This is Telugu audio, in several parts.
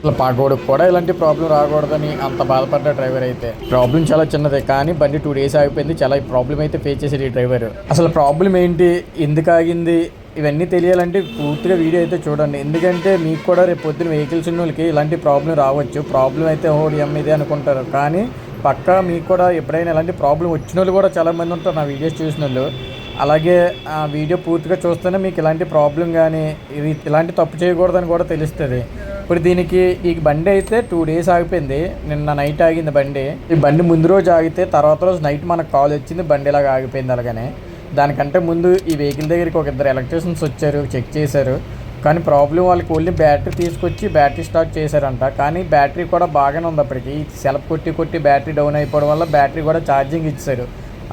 అసలు పాకోడికి కూడా ఇలాంటి ప్రాబ్లం రాకూడదని అంత బాధపడ్డ డ్రైవర్ అయితే. ప్రాబ్లం చాలా చిన్నదే కానీ బండి టూ డేస్ ఆగిపోయింది చాలా ప్రాబ్లం అయితే ఫేస్ చేసేది ఈ డ్రైవర్ అసలు ప్రాబ్లం ఏంటి? ఎందుకు ఆగింది? ఇవన్నీ తెలియాలంటే పూర్తిగా వీడియో అయితే చూడండి. ఎందుకంటే మీకు కూడా రేపు పొద్దున వెహికల్స్ ఉన్న వాళ్ళకి ఇలాంటి ప్రాబ్లం రావచ్చు. ప్రాబ్లం అయితే ఓడి ఇది అనుకుంటారు. కానీ పక్కా మీకు కూడా ఎప్పుడైనా ఇలాంటి ప్రాబ్లం వచ్చిన వాళ్ళు కూడా చాలామంది ఉంటారు నా వీడియోస్ చూసిన వాళ్ళు. అలాగే ఆ వీడియో పూర్తిగా చూస్తేనే మీకు ఇలాంటి ప్రాబ్లం కానీ ఇది ఇలాంటి తప్పు చేయకూడదని కూడా తెలుస్తుంది. ఇప్పుడు దీనికి ఈ బండి అయితే టూ డేస్ ఆగిపోయింది. నిన్న నైట్ ఆగింది బండి. ఈ బండి ముందు రోజు ఆగితే తర్వాత రోజు నైట్ మనకు కాల్ వచ్చింది బండి ఇలాగ ఆగిపోయింది అలాగనే. దానికంటే ముందు ఈ వెహికల్ దగ్గరికి ఒక ఇద్దరు ఎలక్ట్రీషియన్స్ వచ్చారు చెక్ చేశారు. కానీ ప్రాబ్లం వాళ్ళకి ఓన్లీ బ్యాటరీ తీసుకొచ్చి బ్యాటరీ స్టార్ట్ చేశారంట. కానీ బ్యాటరీ కూడా బాగానే ఉంది అప్పటికి. సెల్ఫ్ కొట్టి కొట్టి బ్యాటరీ డౌన్ అయిపోవడం వల్ల బ్యాటరీ కూడా ఛార్జింగ్ ఇచ్చారు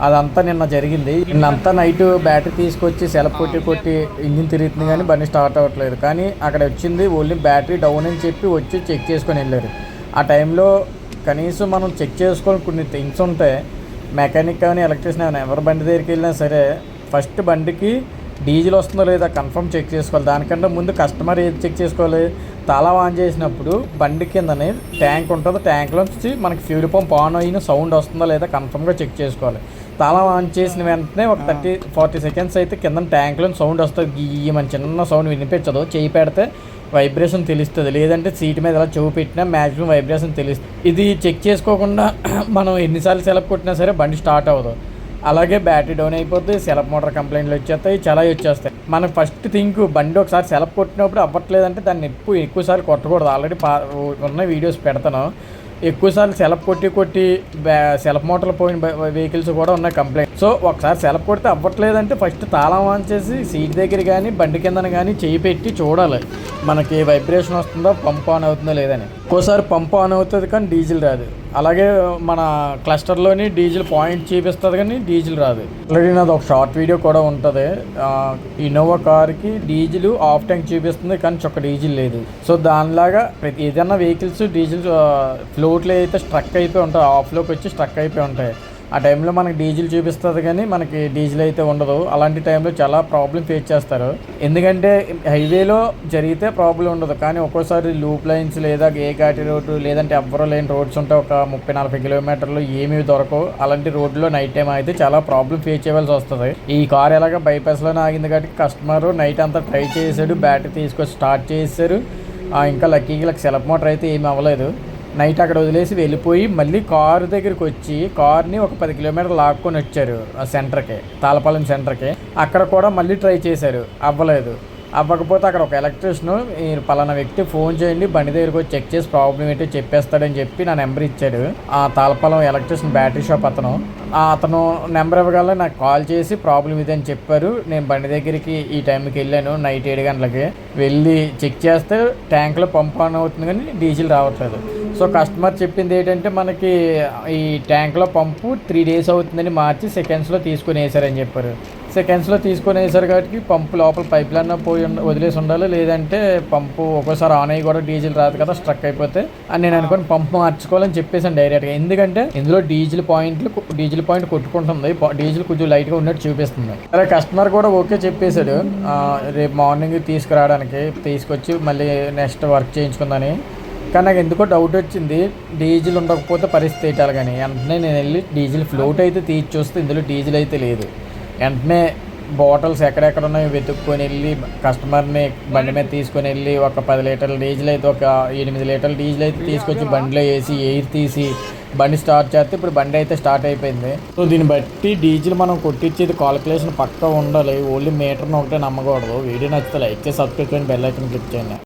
అదంతా నిన్న జరిగింది. నిన్నంతా నైట్ బ్యాటరీ తీసుకొచ్చి సెల కొట్టి కొట్టి ఇంజిన్ తిరుగుతుంది కానీ బండి స్టార్ట్ అవ్వట్లేదు. కానీ అక్కడ వచ్చింది ఓన్లీ బ్యాటరీ డౌన్ అని చెప్పి వచ్చి చెక్ చేసుకొని వెళ్ళారు. ఆ టైంలో కనీసం మనం చెక్ చేసుకొని కొన్ని థింగ్స్ ఉంటాయి మెకానిక్ కానీ ఎలక్ట్రీషియన్ కానీ ఎవరి బండి దగ్గరికి వెళ్ళినా సరే ఫస్ట్ బండికి డీజిల్ వస్తుందో లేదా కన్ఫర్మ్ చెక్ చేసుకోవాలి. దానికంటే ముందు కస్టమర్ ఏది చెక్ చేసుకోవాలి? తాళం ఆన్ చేసినప్పుడు బండి కిందనే ట్యాంక్ ఉంటుంది. ట్యాంక్లోంచి మనకి ఫ్యూల్ పంప్ ఆన్ అయిన సౌండ్ వస్తుందో లేదా కన్ఫర్మ్గా చెక్ చేసుకోవాలి. తాళం ఆన్ చేసిన వెంటనే ఒక థర్టీ ఫార్టీ సెకండ్స్ అయితే కింద ట్యాంక్లో సౌండ్ వస్తుంది. గీయమని చిన్న సౌండ్ వినిపించదు. చేయి పెడితే వైబ్రేషన్ తెలుస్తుంది. లేదంటే సీట్ మీద ఇలా చెవు పెట్టినా మ్యాక్సిమం వైబ్రేషన్ తెలుస్తుంది. ఇది చెక్ చేసుకోకుండా మనం ఎన్నిసార్లు సెలవు కొట్టినా సరే బండి స్టార్ట్ అవ్వదు. అలాగే బ్యాటరీ డౌన్ అయిపోద్ది. సెలఫ్ మోటార్ కంప్లైంట్లు వచ్చేస్తాయి. చాలా వచ్చేస్తాయి. మనం ఫస్ట్ థింక్ బండి ఒకసారి సెలఫ్ కొట్టినప్పుడు అవ్వట్లేదంటే దాన్ని ఎక్కువ ఎక్కువసారి కొట్టకూడదు. ఆల్రెడీ పా ఉన్న వీడియోస్ పెడతాను. ఎక్కువసార్లు సెలప్ కొట్టి కొట్టి సెలప్ మోటార్లు పోయిన వెహికల్స్ కూడా ఉన్నాయి కంప్లైంట్ సో ఒకసారి సెలప్ కొడితే అవ్వట్లేదంటే ఫస్ట్ తాళం ఆన్ చేసి సీట్ దగ్గర కానీ బండి కిందన కానీ చేయి పెట్టి చూడాలి. మనకి వైబ్రేషన్ వస్తుందో పంప్ ఆన్ అవుతుందో లేదని. ఒక్కోసారి పంప్ ఆన్ అవుతుంది కానీ డీజిల్ రాదు. అలాగే మన క్లస్టర్లోని డీజిల్ పాయింట్ చూపిస్తుంది కానీ డీజిల్ రాదు. ఆల్రెడీ నాది ఒక షార్ట్ వీడియో కూడా ఉంటుంది. ఇన్నోవా కార్కి డీజిల్ ఆఫ్ ట్యాంక్ చూపిస్తుంది కానీ చొక్క డీజిల్ లేదు. సో దానిలాగా ప్రతి ఏదైనా వెహికల్స్ డీజిల్ ఫ్లోట్లో అయితే స్ట్రక్ అయిపోయి ఉంటాయి ఆఫ్లోకి వచ్చి స్ట్రక్ అయిపోయి ఉంటాయి ఆ టైంలో మనకి డీజిల్ చూపిస్తుంది కానీ మనకి డీజిల్ అయితే ఉండదు అలాంటి టైంలో చాలా ప్రాబ్లం ఫేస్ చేస్తారు ఎందుకంటే హైవేలో జరిగితే ప్రాబ్లం ఉండదు కానీ ఒక్కోసారి లూప్ లైన్స్ లేదా ఏ ఘాటి రోడ్డు లేదంటే ఎవ్వరూ లేని రోడ్స్ ఉంటే ఒక ముప్పై నలభై కిలోమీటర్లు ఏమీ దొరకవు అలాంటి రోడ్లో నైట్ టైం అయితే చాలా ప్రాబ్లం ఫేస్ చేయవలసి వస్తుంది ఈ కార్ ఎలాగ బైపాస్లోనే ఆగింది కాబట్టి కస్టమర్ నైట్ అంతా ట్రై చేశాడు బ్యాటరీ తీసుకొచ్చి స్టార్ట్ చేశారు ఇంకా లక్కీకి లక్ సెలప్ మోటార్ అయితే ఏమీ అవ్వలేదు నైట్ అక్కడ వదిలేసి వెళ్ళిపోయి మళ్ళీ కారు దగ్గరికి వచ్చి కార్ని ఒక పది కిలోమీటర్లు లాక్కొని వచ్చారు ఆ సెంటర్కి తాళపాలెం సెంటర్కి. అక్కడ కూడా మళ్ళీ ట్రై చేశారు. అవ్వలేదు. అవ్వకపోతే అక్కడ ఒక ఎలక్ట్రీషియన్ మీరు పలానా వ్యక్తి ఫోన్ చేయండి బండి దగ్గరికి వచ్చి చెక్ చేసి ప్రాబ్లం ఏంటో చెప్పేస్తాడని చెప్పి నా నెంబర్ ఇచ్చాడు. ఆ తాళపాలెం ఎలక్ట్రీషియన్ బ్యాటరీ షాప్ అతను. ఆ అతను నెంబర్ ఇవ్వగల నాకు కాల్ చేసి ప్రాబ్లం ఇది అని చెప్పారు. నేను బండి దగ్గరికి ఈ టైంకి వెళ్ళాను నైట్ ఏడు గంటలకి. వెళ్ళి చెక్ చేస్తే ట్యాంక్లో పంప్ ఆన్ అవుతుంది కానీ డీజిల్ రావట్లేదు. సో కస్టమర్ చెప్పింది ఏంటంటే మనకి ఈ ట్యాంక్లో పంపు త్రీ డేస్ అవుతుందని మార్చి సెకండ్స్లో తీసుకొని వేసారని చెప్పారు. సెకండ్స్లో తీసుకొని వేసారు కాబట్టి పంపు లోపల పైప్ లైన్ పోయి వదిలేసి ఉండాలి? లేదంటే పంపు ఒక్కోసారి ఆన్ అయ్యి కూడా డీజిల్ రాదు కదా స్ట్రక్ అయిపోతే? అని నేను అనుకుని పంపు మార్చుకోవాలని చెప్పేసాను డైరెక్ట్గా ఎందుకంటే ఇందులో డీజిల్ పాయింట్లు డీజిల్ పాయింట్ కొట్టుకుంటుంది. డీజిల్ కొంచెం లైట్గా ఉన్నట్టు చూపిస్తుంది. అదే కస్టమర్ కూడా ఓకే చెప్పేశాడు. రేపు మార్నింగ్ తీసుకురావడానికి తీసుకొచ్చి మళ్ళీ నెక్స్ట్ వర్క్ చేయించుకుందని కానీ నాకు ఎందుకో డౌట్ వచ్చింది. డీజిల్ ఉండకపోతే పరిస్థితి ఏంటాలి కానీ వెంటనే నేను వెళ్ళి డీజిల్ ఫ్లోట్ అయితే తీసి చూస్తే ఇందులో డీజిల్ అయితే లేదు. వెంటనే బాటిల్స్ ఎక్కడెక్కడ ఉన్నాయో వెతుక్కొని వెళ్ళి కస్టమర్ని బండి మీద తీసుకొని వెళ్ళి ఒక పది లీటర్ల డీజిల్ అయితే ఒక ఎనిమిది లీటర్ల డీజిల్ అయితే తీసుకొచ్చి బండిలో వేసి ఎయిర్ తీసి బండి స్టార్ట్ చేస్తే ఇప్పుడు బండి అయితే స్టార్ట్ అయిపోయింది. సో దీన్ని బట్టి డీజిల్ మనం కొట్టించేది కాలిక్యులేషన్ పక్కా ఉండాలి. ఓన్లీ మీటర్ని ఒకటే నమ్మకూడదు. వీడియో నచ్చితే లైక్ చేసి సబ్స్క్రైబ్ చేయండి బెల్ ఐకన్ క్లిక్ చేయండి.